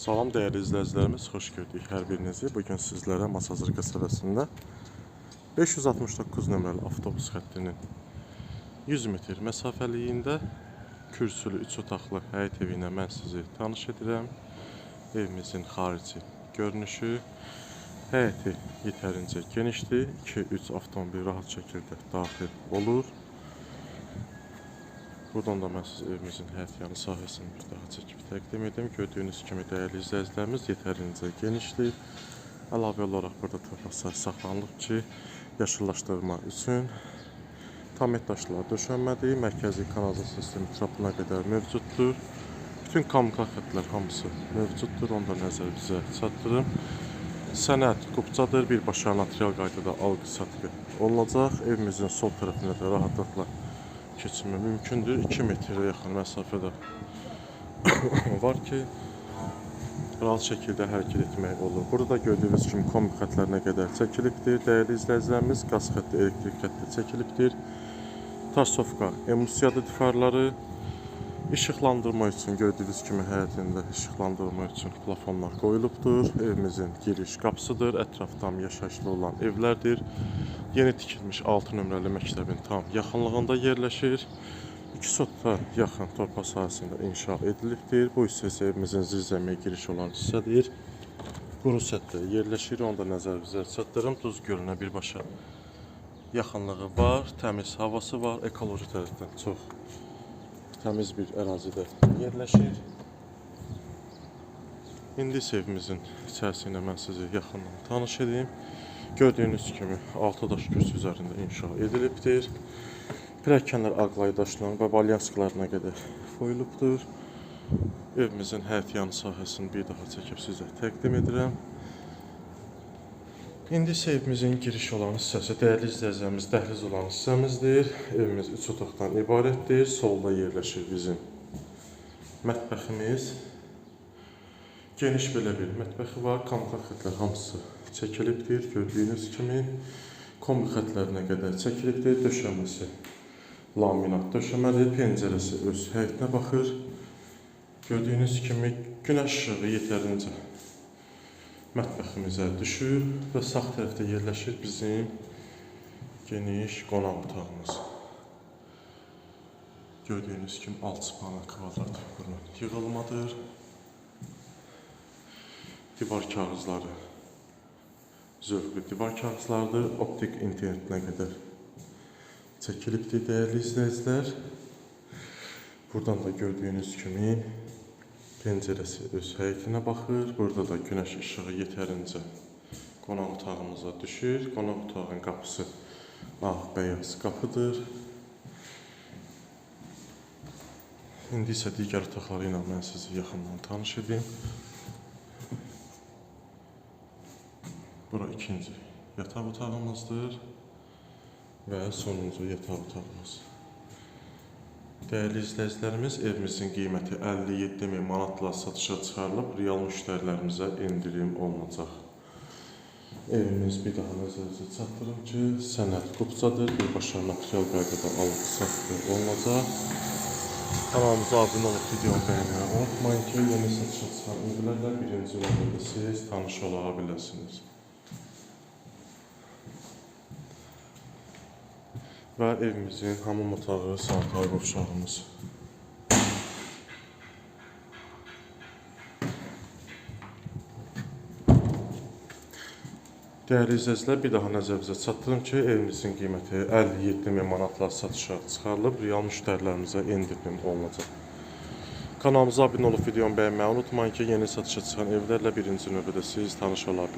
Salam dəyərli izləyicilərimiz, xoş gördük hər birinizi. Bu gün sizlərə Masazır qəsəbəsində 569 nömrəli avtobus xəttinin 100 metr məsafəliyində kürsülü 3 otaqlı həyət evi ilə mən sizi tanış edirəm. Evimizin xarici görünüşü, həyəti yetərincə genişdir. 2-3 avtomobil rahat şəkildə daxil olur. Buradan da mən sizə evimizin həyət yanı sahəsini bir daha çəkib təqdim edim. Gördüyünüz kimi dəyərli izləyicilərimiz yetərincə genişdir. Əlavə olaraq burada torpaq saxlanılıb ki, yaşıllaşdırma üçün tam daşlar döşənmədi, mərkəzi kanalizasiya sistemi trapına qədər mövcuddur. Bütün kommunikasiya xəttlər hamısı mövcuddur. Onu da nəzər bizə çatdırım. Sənəd qubcadır, birbaşa notarial qaydada alqı-satqı olunacaq. Evimizin sol tərəfində də rahatlıqla keçimi mümkündür. 2 metrə yaxın məsafədə var ki, rahat şəkildə hərəkət etmək olur. Burada gördüyünüz kimi kombi xətlərinə qədər çəkilibdir. Dəyərli izləyicilərimiz, qaz xətti, elektrik xətti çəkilibdir. Tarsovka, emulsiyalı difarları, işıqlandırma üçün gördüyünüz kimi həyətində işıqlandırma üçün plafonlar qoyulubdur. Evimizin giriş qapısıdır. Ətraf tam yaşayışlı olan evlərdir. Yeni tikilmiş 6 nömrəli məktəbin tam yaxınlığında yerləşir. 2 sotda yaxın torpaq sahəsində inşa edilibdir. Bu hissə isə evimizin zirzəmiyə giriş olan hissədir. Quru sətdə yerləşir. Onu da nəzərinizə çatdırım. Duz gölünə birbaşa yaxınlığı var, təmiz havası var, ekoloji tərəfdən çox təmiz bir ərazidə yerləşir. İndi isə evimizin içərisində mən sizi yaxından tanış edeyim. Gördüyünüz kimi 6 daş kürsü üzərində inşa edilibdir. Pilləkənlər ağlay daşla və balyansklarına qədər qoyulubdur. Evimizin həyət yanı sahəsini bir daha çəkib sizə təqdim edirəm. İndi isə evimizin giriş olan hissəsi, dəyərli izləyicilərimiz, dəhliz olan hissəmizdir. Evimiz 3 otaqdan ibarətdir. Solda yerləşir bizim mətbəximiz. Geniş belə bir mətbəxi var. Kommunikasiya xətləri hamısı çəkilibdir. Gördüyünüz kimi kombi xətlərinə qədər çəkilibdir. Döşəməsi laminat döşəmədir. Pəncərəsi öz həyətinə baxır. Gördüyünüz kimi günəş işığı yetərincə mətbəximizə düşür və sağ tərəfdə yerləşir bizim geniş qonaq otağımız. Gördüyünüz kimi alçıpanın kvadrat bunun yığılmadır. Divar kağızları zövqlü divar kağızlardır. Optik internetinə qədər çəkilibdir dəyərli izləyicilər. Buradan da gördüyünüz kimi Pəncərəsi öz həyətinə baxır. Burada da günəş işığı yetərincə qonaq otağımıza düşür. Qonaq otağının qapısı ağ bəyaz qapıdır. İndi isə digər otaqları ilə mən sizi yaxından tanış edim. Bura ikinci yataq otağımızdır və sonuncu yataq otağımız. Dəyərli izləyicilərimiz, evimizin qiyməti 57 min manatla satışa çıxarılıb, real müştərilərimizə endirim olunacaq. Evimiz bir daha nəzərinizə çatdırım ki, sənəd qubcadır, birbaşa material qaydada alıb satışı olunacaq. Kanalımıza abunə olub videonu bəyənməyi unutmayın ki, yeni satışa çıxan evlərlə birinci növbədə siz tanış ola. Və evimizin hamam otağı, sanitariya qovşağımız. Dəyərli izləyicilər, bir daha nəzərinizə çatdırım ki, evimizin qiyməti 57 min manatla satışa çıxarılıb, real müştərilərimizə endirim olunacaq. Kanalımıza abunə olub videonu bəyənməyi unutmayın ki, yeni satışa çıxan evlərlə birinci növbədə siz tanış ola.